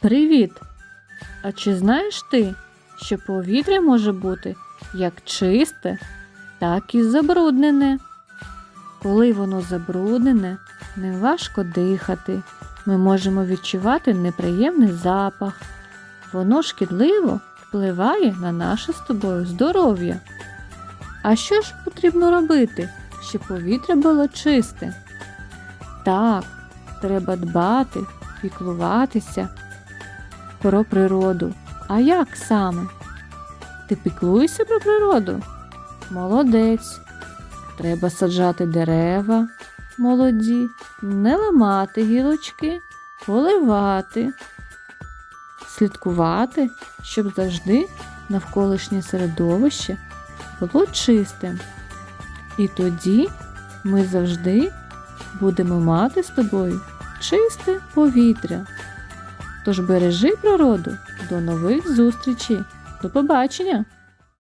Привіт! А чи знаєш ти, що повітря може бути як чисте, так і забруднене? Коли воно забруднене, неважко дихати. Ми можемо відчувати неприємний запах. Воно шкідливо впливає на наше з тобою здоров'я. А що ж потрібно робити, щоб повітря було чисте? Так, треба дбати, піклуватися про природу. А як саме? Ти піклуєшся про природу? Молодець. Треба саджати дерева молоді, не ламати гілочки, поливати, слідкувати, щоб завжди навколишнє середовище було чистим. І тоді ми завжди будемо мати з тобою чисте повітря. Тож бережи природу. До нових зустрічей. До побачення!